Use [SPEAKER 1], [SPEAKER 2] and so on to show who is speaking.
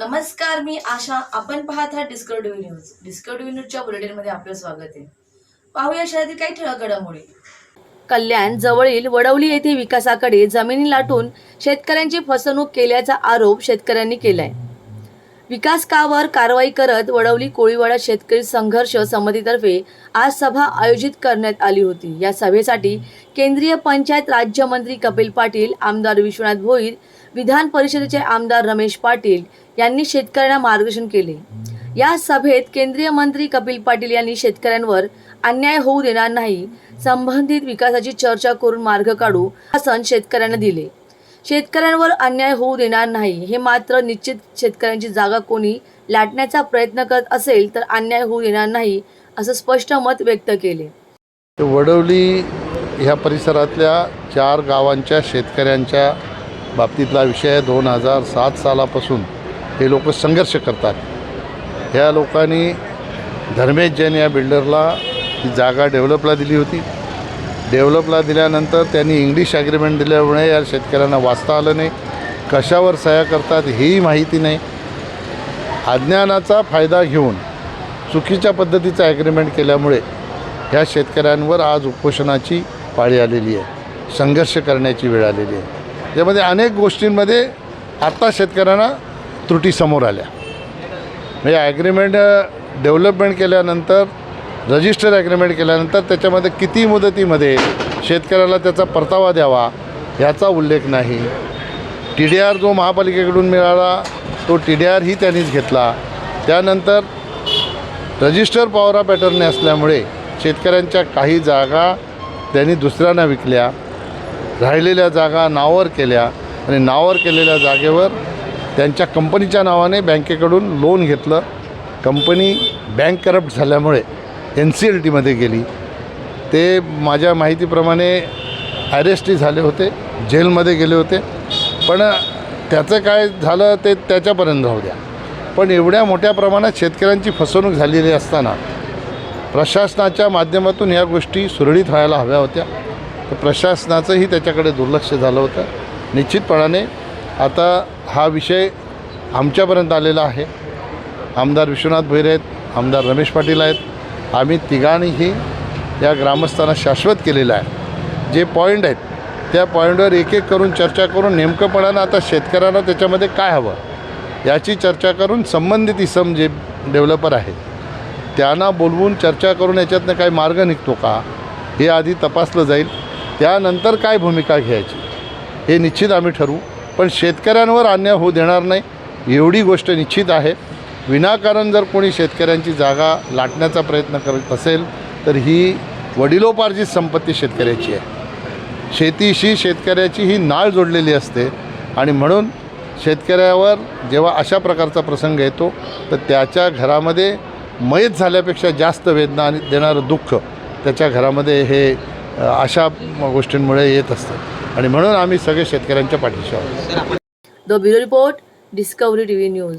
[SPEAKER 1] नमस्कार मी आशा. आपण पाहत आहात डिस्कवरी न्यूज डिस्कवरी न्यूजच्या बुलेटिनमध्ये आपलं स्वागत आहे. पाहूया शहरातील काही ठळक घडामोडी. कल्याण जवळील वडवली येथे विकासाकडे जमिनी लाटून शेतकऱ्यांची फसवणूक केल्याचा आरोप शेतकऱ्यांनी केलाय. विकासकावर कारवाई करत वडवली कोळीवाडा शेतकरी संघर्ष समितीतर्फे आज सभा आयोजित करण्यात आली होती. या सभेसाठी केंद्रीय पंचायत राज्यमंत्री कपिल पाटील आमदार विश्वनाथ भोईर विधान परिषदेचे आमदार रमेश पाटील यांनी शेतकऱ्यांना मार्गदर्शन केले. या सभेत केंद्रीय मंत्री कपिल पाटील यांनी शेतकऱ्यांवर अन्याय होऊ देणार नाही संबंधित विकासाची चर्चा करून मार्ग काढू शासन शेतकऱ्यांना दिले. शेतकऱ्यांवर अन्याय होऊ देणार नाही. हे मात्र निश्चित शेतकऱ्यांची जागा कोणी लाटण्याचा प्रयत्न करत असेल तर अन्याय होऊ देणार नाही असं स्पष्ट मत व्यक्त केले.
[SPEAKER 2] वडवली ह्या परिसरातल्या चार गावांच्या शेतकऱ्यांच्या बाबतीतला विषय दोन हजार सात सालापासून हे लोक संघर्ष करतात. ह्या लोकांनी धर्मेश जैन या बिल्डरला ही जागा डेव्हलपला दिली होती. डेव्हलपला दिल्यानंतर त्यांनी इंग्लिश ॲग्रीमेंट दिल्यामुळे या शेतकऱ्यांना वाचता आलं नाही. कशावर सह्या करतात हेही माहिती नाही. अज्ञानाचा फायदा घेऊन चुकीच्या पद्धतीचं ॲग्रीमेंट केल्यामुळे ह्या शेतकऱ्यांवर आज उपोषणाची पाळी आलेली आहे. संघर्ष करण्याची वेळ आलेली आहे. त्यामध्ये अनेक गोष्टींमध्ये आत्ता शेतकऱ्यांना त्रुटी समोर आल्या. म्हणजे ॲग्रीमेंट डेव्हलपमेंट केल्यानंतर रजिस्टर ॲग्रीमेंट केल्यानंतर त्याच्यामध्ये किती मुदतीमध्ये शेतकऱ्याला त्याचा परतावा द्यावा याचा उल्लेख नाही. टी डी आर जो महापालिकेकडून मिळाला तो टी डी आरही त्यांनीच घेतला. त्यानंतर रजिस्टर पॉवर पॅटर्न असल्यामुळे शेतकऱ्यांच्या काही जागा त्यांनी दुसऱ्यांना विकल्या राहिलेल्या जागा नावावर केल्या आणि नावावर केलेल्या जागेवर त्यांच्या कंपनीच्या नावाने बँकेकडून लोन घेतलं. कंपनी बँक करप्ट झाल्यामुळे एन सी एल टीमध्ये गेली. ते माझ्या माहितीप्रमाणे अरेस्टही झाले होते जेलमध्ये गेले होते. पण त्याचं काय झालं ते त्याच्यापर्यंत राहू द्या. पण एवढ्या मोठ्या प्रमाणात शेतकऱ्यांची फसवणूक झालेली असताना प्रशासनाच्या माध्यमातून ह्या गोष्टी सुरळीत व्हायला हव्या होत्या. तर प्रशासनाचंही त्याच्याकडे दुर्लक्ष झालं होतं. निश्चितपणाने आता हा विषय आमच्यापर्यंत आलेला आहे. आमदार विश्वनाथ भैर आहेत आमदार रमेश पाटील आहेत आम्ही तिघांनीही या ग्रामस्थांना शाश्वत केलेलं आहे. जे पॉईंट आहेत त्या पॉईंटवर एक एक करून चर्चा करून नेमकंपणानं आता शेतकऱ्यांना त्याच्यामध्ये काय हवं? याची चर्चा करून संबंधित इसम जे डेव्हलपर आहेत त्यांना बोलवून चर्चा करून याच्यातनं काही मार्ग निघतो का? हे आधी तपासलं जाईल. त्यानंतर काय भूमिका घ्यायची? हे निश्चित आम्ही ठरवू. पण शेतकऱ्यांवर अन्याय होऊ देणार नाही एवढी गोष्ट निश्चित आहे. विनाकारण जर कोणी शेतकऱ्यांची जागा लाटण्याचा प्रयत्न करत असेल तर ही वडिलोपार्जित संपत्ती शेतकऱ्याची आहे. शेतीशी शेतकऱ्याची ही नाळ जोडलेली असते आणि म्हणून शेतकऱ्यावर जेव्हा अशा प्रकारचा प्रसंग येतो तर त्याच्या घरामध्ये मयत झाल्यापेक्षा जास्त वेदना आणि देणारं दुःख त्याच्या घरामध्ये हे अशा गोष्टींमुळे येत असतं. आणि म्हणून आम्ही सगळे शेतकऱ्यांच्या पाठीशी आहोत.
[SPEAKER 1] The bureau report discovery TV news